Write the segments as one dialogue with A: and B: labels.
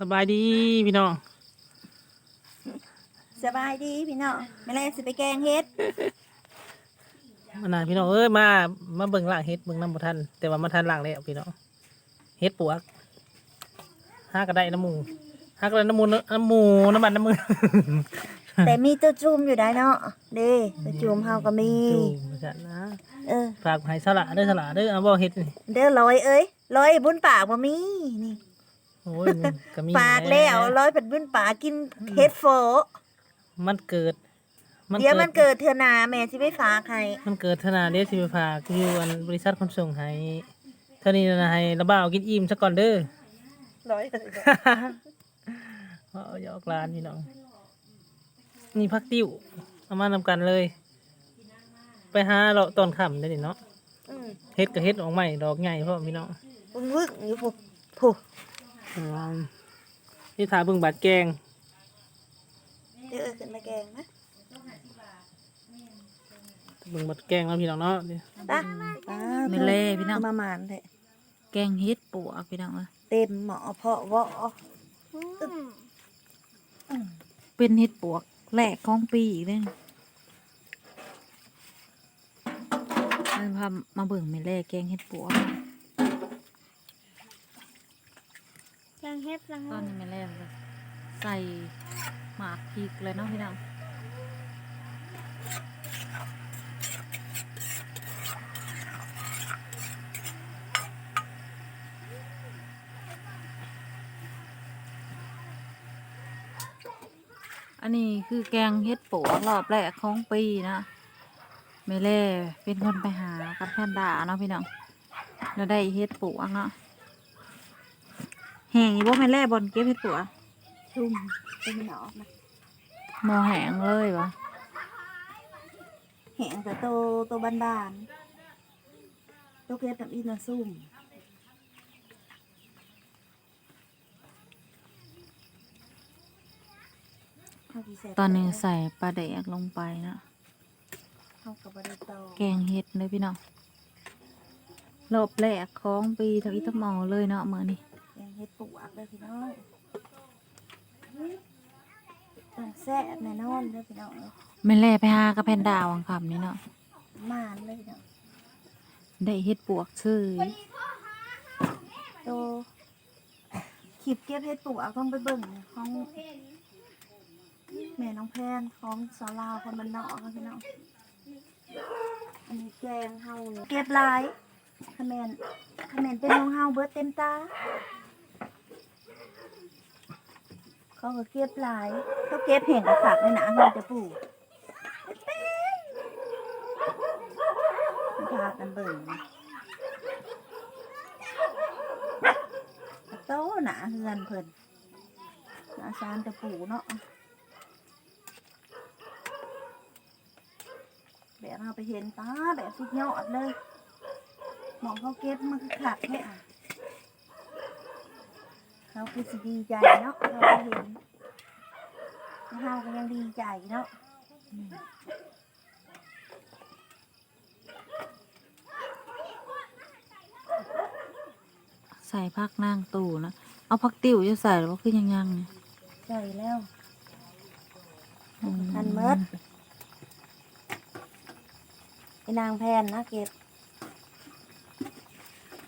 A: สบายดีพี่น้อง
B: สบายดีพี่น้องแม่แรกสิไปแกงเฮ็ด
A: มานาพี่น้องเอ้ยมามาเบิ่งล่างเฮ็ดเบิ่งน้ำบ่ทันแต่ว่ามาทันล่างแล้วพี่น้องเฮ็ดปวกห้าก็ได้น้ำหมูห้าก็ได้น้ำหมูน้ำหมูน้ำมันน้ำมือ
B: แต่มีตัวจุ่มอยู่ได้เนาะเด้ตัวจุ่มเฮาก็มี
A: จูมาจัดนะ
B: เออ
A: ฝากให้สละเด้อสละเด้อเอาบ่เฮ็ดนี่
B: เด้อร้อยเอ้ยร้อยบุญปากบ่มีนี่
A: โอ้ยมันก็มี
B: ฝากแล้วร้อยเป็นบุญปากกินเฮ็ดโฟ
A: มันเกิด
B: เดี๋ยวมันเกิดเทื่อหนาแม่สิไปฝากให้
A: มันเกิดธนาเดสิไปฝากอยู่อันบริษัทขนส่งให้เท่านี้นะให้ระบ้าวกินอิ่มซะก่อนเด้อ
B: ร้อย
A: เอาหยอกหลานพี่น้อง นี่พักติ้วเอามานำกันเลย ไปหาเราะตอนค่ำได้ดิเนาะ
B: อืม
A: เฮ็ดกับเฮ็ดออกใหม่ดอกใหญ่พ่อพี่น้อง
B: บึ้งวึกอยู่พุพุ
A: อืมนี่ถาเบิ่งบาดแกง
B: เดี๋ยวเออขึ้นมาแกงนะ
A: เบิ่งบาดแกงแล้วพี่น้องเนาะนี่
B: ตา
C: ไม่เล่พี่น้อง
B: ประมาณแหละ
C: แกงเฮ็ดปวกพี่น้องเอ้ย
B: เต็มหมอเพาะเวาะ
C: เป็นเฮ็ดปวก แรกของปีอีกเลยมันพามาเบิ่งไม่เล่แกงเฮ็ดปวก
B: แกงเฮ็ดละ
C: ตอนนี้ไม่เล่เลยใส่หมากพริกเลยเนาะพี่น้อง อันนี้คือแกงเฮ็ดปวกรอบแรกของปีนะไม่เล่เป็นคนไปหากับแพนด้าเนาะพี่น้องแล้วได้เฮ็ดปวกเนาะแห้งอีบ่แม่นแล่บอลเก็บเฮ็ดปวก
B: ชุ่มเป็นหนอนะ
C: มอแห้งเลยวะ
B: แหงแต่โตโตบานๆโตเก็บแบบอีนาซุ่ม ข้าวกี่แซ่บ
C: ตอนนี้ใส่ปลาแดกลงไปนะ
B: ข้าวกับบะหมี่โต
C: แกงเห็ดเลยพี่น้องรอบแรกของปีทั้งอีทั้งหมอเลยเนาะมือนี้
B: แกงเฮ็ดปวกเลยพี่น้องต้องแซ่บแน่นอนเลยพี่น้องเอ้ย
C: ไม่แล่ไปหากระแพนดาวังคำนี่เนาะ
B: มานเลยพี่น้อง
C: ได้เห็ดปวกซื้อ
B: โตขีบเก็บเฮ็ดปวกต้องไปเบิ่งของ แม่น้องแพนของสาวลาวคนบ้านนอกนะพี่น้องอันนี้แกงเฮานี่เก็บลายคะแนนคะแนนเป็นของเฮาเบิดเต็มตาเขาก็เก็บลายเขาเก็บเห็นกระฝากในหนาเงินจะปลูกพากันเบิ่งโต้หนาเงินเพิ่นหนาซานจะปลูกเนาะ แบบเราไปเห็นป้าแบบสุดยอดเลยหมองเขาเก็บมันคือขาดแค่อะเขาคือสิดีใจเนาะเราไปเห็นเฮาก็ยังดีใจเนาะ
C: ใส่พักนางตู่นะ เอาพักติ๋วจะใส่หรือว่าคือยังยังเนี่ย
B: ใจแล้ว
C: อืม
B: ทันเมิดไอ้นางแพนนะเก็บ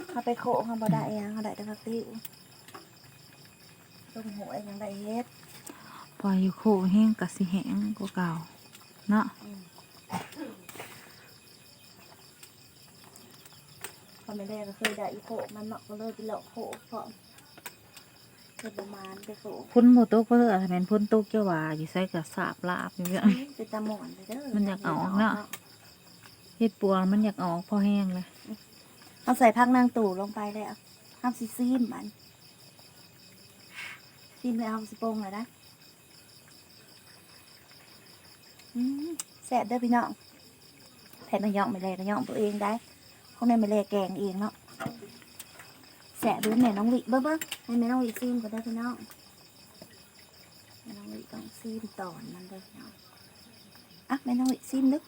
B: เขาไปโคเขาบ่ได้ยังเขาได้แต่พักติ้วต้มหัวยังได้เฮ็ด
C: ปล่อยอยู่โคแห้งกับสิแห้งกว่าเก่าเนาะ
B: เขาไม่ได้ก็เคยได้อีโคมันเนาะก็เลยไปหลอกโคเพราะเป็นประมาณไปโค
C: พ้นโมโตกเพื่อทำเป็นพ้นโตกเจ้าว่าอยู่ใส่กับสาบลาบอยู่เนี่ย
B: เป็นตาหมอนไปเด้อ
C: มันอยากเอาเนาะ เฮ็ดปวมันอยากออกพอแห้งเลย
B: เอาใส่พักนางตู่ลงไปเลยอะห้ามซีซีมมันซีมเลยเอาสิโปงเลยนะแซ่บเด้อพี่น้องแผ่นมะยองไม่เลยมะยองตัวเองได้ข้างในไม่เลยแกงเองเนาะแซ่บดูแม่น้องวิเบิ้งเบิ้งให้แม่น้องวิซีมก็ได้พี่น้องแม่น้องวิต้องซีมต่อนมันเด้อพี่น้องอะแม่น้องวิซีมดึก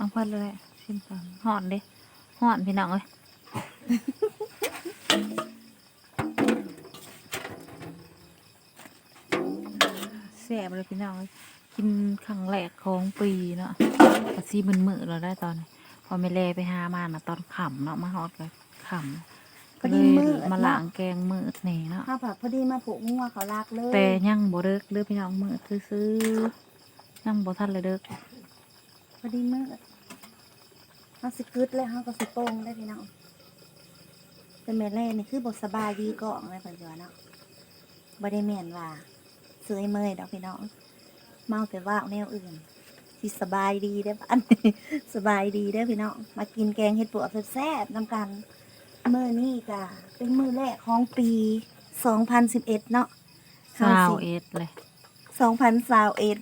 C: เอาพัดเลยชิมก่อนห่อนเด้ห่อนพี่น้องเอ้ยแซ่บเลยพี่น้องเอ้ยกินครั้งแรกของปีเนาะกะซีมึนมือเราได้ตอนนี้พอไม่แลไปหามานะตอนขำเนาะมาฮอดก็ขำ
B: พอดีมืด
C: มา
B: เนาะ
C: ล้างแกงมืดนี่เนาะ
B: ข้าวผัดพอดีมาผูกงัวเขาลากเลย
C: แต่ยังบ่เลิกเด้อพี่น้องมืดซื้อๆยังบ่ทันเลยเด้อ
B: พอดีมืด เขาสิกึดเลยเขาก็สิโป่งได้พี่น้องเป็นแม่แร่นี่คือบทสบายดีก่อนเลยเพิ่นว่าเนาะบ่ได้แม่นว่าเสยเมยดอกพี่น้อง เมาแต่ว่าแนวอื่นสิสบายดีได้อบ้านสบายดีได้อพี่น้องมากินแกงเห็ดปวกแซ่บๆนำกันมื้อนี้ก็เป็นมื้อแรกของปี 2011 เนาะ
C: สาวเอ็ดเลย
B: สองพันสาวเอ็ด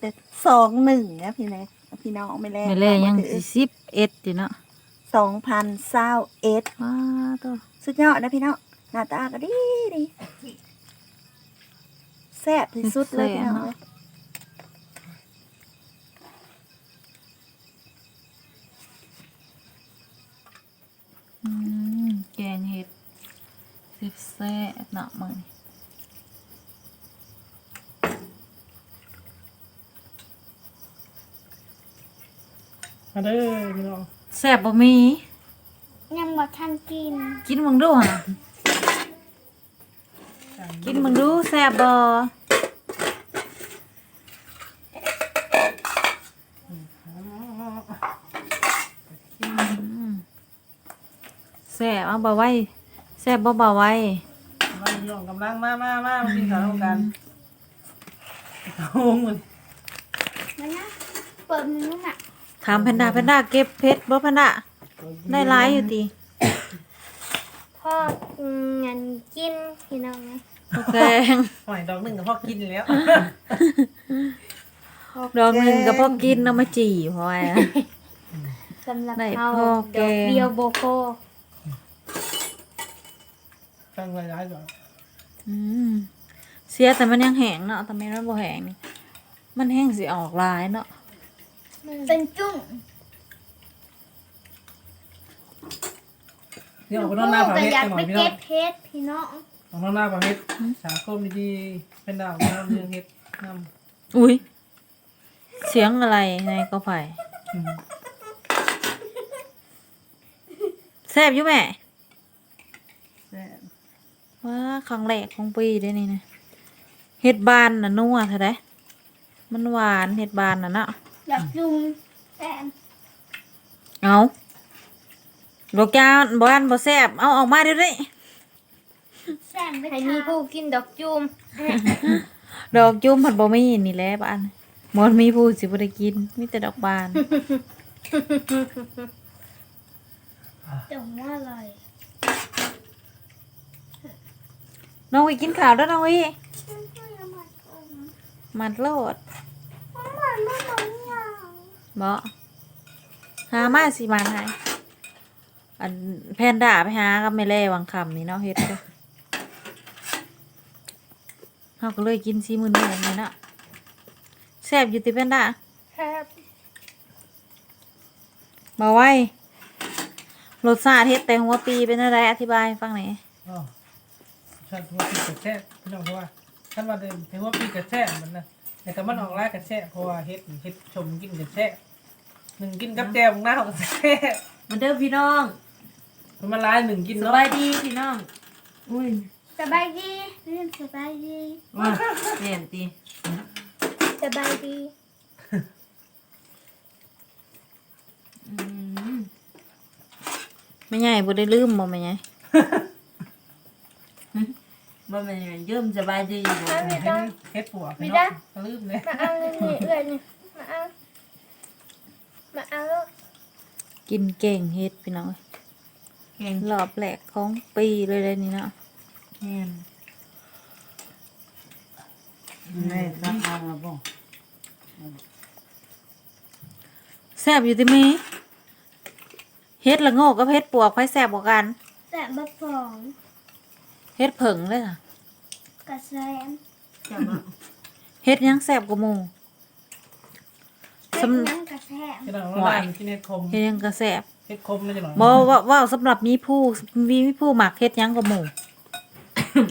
B: สองหนึ่งนะพี่นะพี่น้องไม่แล
C: ไม่แลยังสิสิบเอ็ดอยู่เนาะ
B: สองพันสาวเอ็ด
C: ว้าตัว
B: สุดยอดนะพี่น้องหน้าตาก็ดีดีแซ่บที่สุดเลยพี่น้อง
C: อืมแกงเห็ดสิบแซ่บเนาะมื้อนี้
A: มาเด้อพี่น้อง
C: แซ่บบ่มี
D: ยังบ่ทันกิน
C: กินมึงดูหะกินมึงดูแซ่บบ่อืมแซ่บเอาบ่ไว้แซ่บบ่บ่ไว้
A: มาพี่น้องกำลังมามามามากินข้าวร่วมกันเอามัน
D: มานะเปิดมือน่ะ
C: ถามแพนด้าแพนด้าเก็บเพชรบ่แพนด้าได้หลายอยู่ติ
D: พ่อเงินกินพี่น้องไหม
C: โอเค
A: หอยดอกหนึ่งกับพ่อกินแล้ว
C: ดอกหนึงก็พอกินเอามาจี่พอไว้
D: สำหรับ
C: ได้
D: เขา
C: พ่อ
D: ด
C: แก
D: อก
C: ง
D: เดียวโบโก
A: ตั้งไว้ร้ายก่อน
C: อืมเสียแต่มันยังแห้งเนาะแต่ไม่มันบ่แห้งนี่มันแห้งสิออกลายเนาะ
D: เป็นจุ้ง
A: เดี๋ยวออกไปนอนหน้าผา
D: แต่
A: เพชร
D: อยาก
A: กันหน่
D: ไป
A: อยพี่น้อ
D: เก็
A: ง
D: บเพชรพี่น้อง
A: ออกนอนหน้าผาเพชรสาคมดีๆเป็นดาวน้ำเรื่องเฮ็ดน้
C: อุ้ยเสียงอะไรในกอไผ่ำ
A: อืม
C: แซ่บอยู่แม่
A: แซ่บ
C: ว้าครั้งแรกของปีได้นี่นะเฮ็ดบานน่ะนัวเท่าไดมันหวานเฮ็ดบานน่ะเนาะ
D: อยากจุ้งแซม
C: เอาดอกจานบ่อันบ่แซ่บเอาออกมาเดี๋ยวนี้
D: แซมไปให้มีผู้กินดอกจุ้ม
C: ดอกจุ่มผัดบ่มีนี่แหละบ้านบ่มีผู้สิบ่ได้กินมีแต่ดอกบาน
D: แต่ว่าอร่อย
C: น้องวิกินข้าวแล้วน้องวิมัดโลด บ่หามาสิมาให้อันแพนด้าไปหากับแม่แล่วังคำนี่เนาะเฮ็ดเด้อเฮาก็เลยกินซีมื้อนี้นี่เนาะแซ่บอยู่ติแพนด้า
D: ครับ
C: บ่ไว้รสชาติเฮ็ดแต่หัวปีเป็นอะไรอธิบายให้ฟังหน่อย
A: อ๋อชาติว่าปีกระแซ่บพี่น้องเพราะว่าท่านว่าเดิมถือว่าปีกระแซ่บมันนะแต่ก็มันออกร้ายกระแซ่บเพราะว่าเฮ็ดเฮ็ดชมกินกระแซ่บ หนึ่งกินกับแจ่วของหน้าของกระแซ่บ
C: มันเด้อพี่น้อง
A: มันมาลายหนึ่งกิน
C: ส
A: เนาะ
C: บายดีพี่น้อง อุ้ย
D: สบายดีเรื่องสบายดี
C: ว่าแม่นติ
D: สบายดี
C: อืมไม่ใหญ่บ่ได้ลืมบ่แม่ใหญ่
E: บ่แม่นยืมสบายดีบ่
D: เอาไม่ได้
A: เฮ็ดปัว
D: ไม่ได้
A: ก็ลืมเลย
D: มาเอาเลยนี่เอื่อยนี่มาเอา มาเอา
C: กินเก่งเฮ็ดพี่น้อง
E: เก่ง
C: รอบแรกของปีเลยเลยนี่เนาะ
E: แม่นแม่สักทางแล้วบ่
C: แซ่บอยู่ติมีเฮ็ดละโงกกับเฮ็ดปวกไผแซ่บกว่ากัน
D: แต่บะฟอง
C: เฮ็ดเผิงเลยค่ะ
D: กระแซม
E: จังว่า
C: เฮ็ดหยังแซ่บกว่าหมู่
D: เป็
C: สำ
D: นยังกระแซม
A: พี่น้องว่าลายกินเฮ็ดคม
C: เฮ็ดหยังก็แซ่บ
A: เฮ็ดคมนี่จังหน่อย
C: บ่ว่าว่าสำหรับมีผู้มีมีผู้หมักเฮ็ดหยังก็หมู่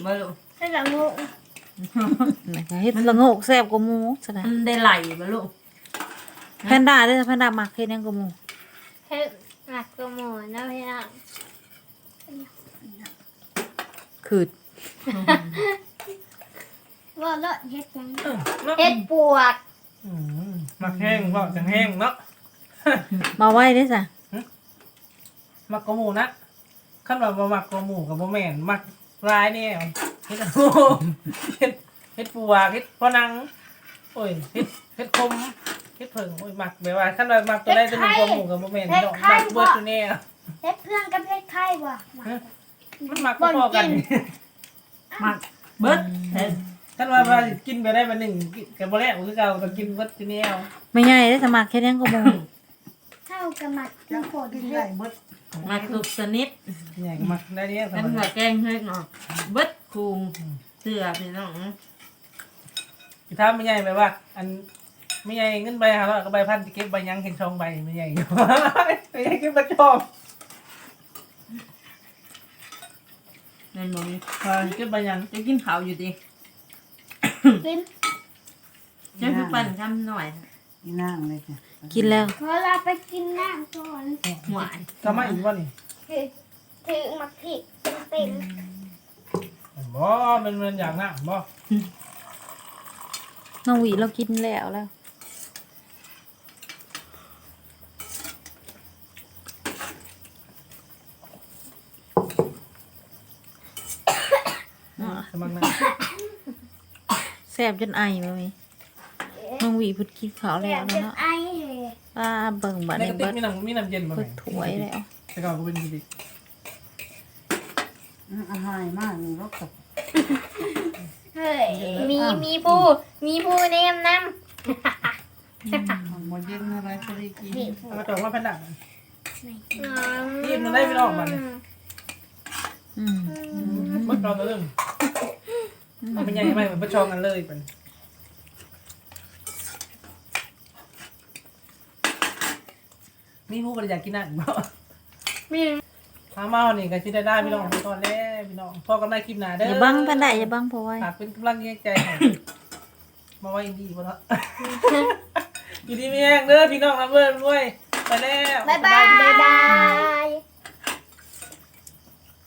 E: บ่ลูก
D: ให้ละงู
C: นะคะเฮ็ดละโงกแซ่บกว่าหมู่ซะนะ
E: มันได้ไหลบ่ลูก
C: แพนด้าเด้อแพนด้าหมักเฮ็ดหยังก็หมู่
D: ให้หนักกระหมูนะพี่น้อง
C: คือ
D: ว่าเลอะเฮ็ดยัง
A: เออเนาะ
D: เฮ็ดปวก
A: อืม มักแห้งก็จังแห้งเนาะ
C: มาไว้เด้อจ้ะ
A: มักกะหมูนะขั้นว่าบ่มักกะหมูกับบ่แม่นมักลายนี่เฮ็ดโอ้โหเฮ็ดเฮ็ดปูวากเฮ็ดพอนัง โอ้ยเฮ็ดเฮ็ดคมเฮ็ดเพิ่งโอ้ยมักแบบว่าขั้นว่ามักตัวใดตัวหนึงกะหมูกับบ่แม่นพี่น้องมักเบิดตัวแน่
D: เฮ็ดเพื่อนกับเฮ็ดไข่บ่
A: มันมักพอๆกัน
E: มักเบิดเห็น
A: ขั้นว่าว่าสิกินไปได้มาหนึ่งก็บ่แล้วคือเก่าก็กินเบิดตัวแน่
C: ไม่ใหญ่เด้อจะหมักเฮ็ดหยังก็หมู่
D: เท่ากับหมักน้ำฝน
E: กิน
D: เฮ็
E: ได้
D: ด
E: เบิดมักทุกชนิด
A: ใหญ่ก็มักได้เด้
E: นั่นว่าแกงเฮ็ดเนาะเบิดคุงเสื้อพี่น้อง
A: สิถามไม่ใหญ่แบบว่า อันไม่ใหญ่เงินใบหาร้อยก็ใบพันสิเก็บใบยังเห็นช่องใบไม่ใหญ่อยู่ไม่ใหญ่เก็บบ่ชอบ
E: นั่นบ่มี
A: ว่าเก็บใบยัง
E: จะกินข้าวอยู่ดิ
D: กิน
E: จะคือปั่นคำหน่อย
F: อีนั่งเลยจ้ะ
C: กินแล้ว
D: เวลาไปกินน้ำก่อน
E: หวาน
A: ก็มาอีกว่านี่
D: ถือถือหมักผิดเป็น
A: บ่มันมันอย่างน่ะบ่
C: น้องหวีเรากินแล้วแล้ว
A: สมัครน่ะ
C: แซ่บจนไอบ่มีน้องหวีเพิ่นกินข้าว
D: แบ
C: แล้ว
D: บเป็น
C: เนาะ
D: ไอเลย
C: ป้าเบิ่งบัด
A: ใน
C: นี้
A: กระติ
C: เบิ
A: ก
C: ด
A: มีน้ำมีน้ำเย็นบ่
C: เพิ่
A: แม่
C: นถวยแล้ว
A: แต่ก่อนก็เป็นกระติก
F: อืมอาหารมากนี่รกกับ
D: เฮ้ยมีมีผู้มีผู้แนะนำ
F: มันบ่เย็นอะไรก็ได้กิน
D: เห็ดผู้
A: เอามาตอกว่าพันดัก
D: นี่
A: มันได้ไม่ออกมาเลย
C: อืม
A: เมื่อตอนเริ่ม มันเป็นใหญ่ไหมเหมือนประชองกันเลยเป็นมีผู้บริจาคกินนั่นบ่
D: มี
A: ถ้าเมานี่ก็สิได้ได้พี่น้องไปก่อนแล้วพี่น้องพอกันได้คลิปหน้าเด้อ
C: อ
A: อย่า
C: บังแพนด้าอย่าบังเพราะว่า
A: ฝากเป็นกำลังใจให้มาไว้อินดีบ่เนาะอยู่ดีมีแห้งเด้อพี่น้องนะเบิ่นด้วยไปแล้ว
D: บ๊ายบาย บ๊ายบาย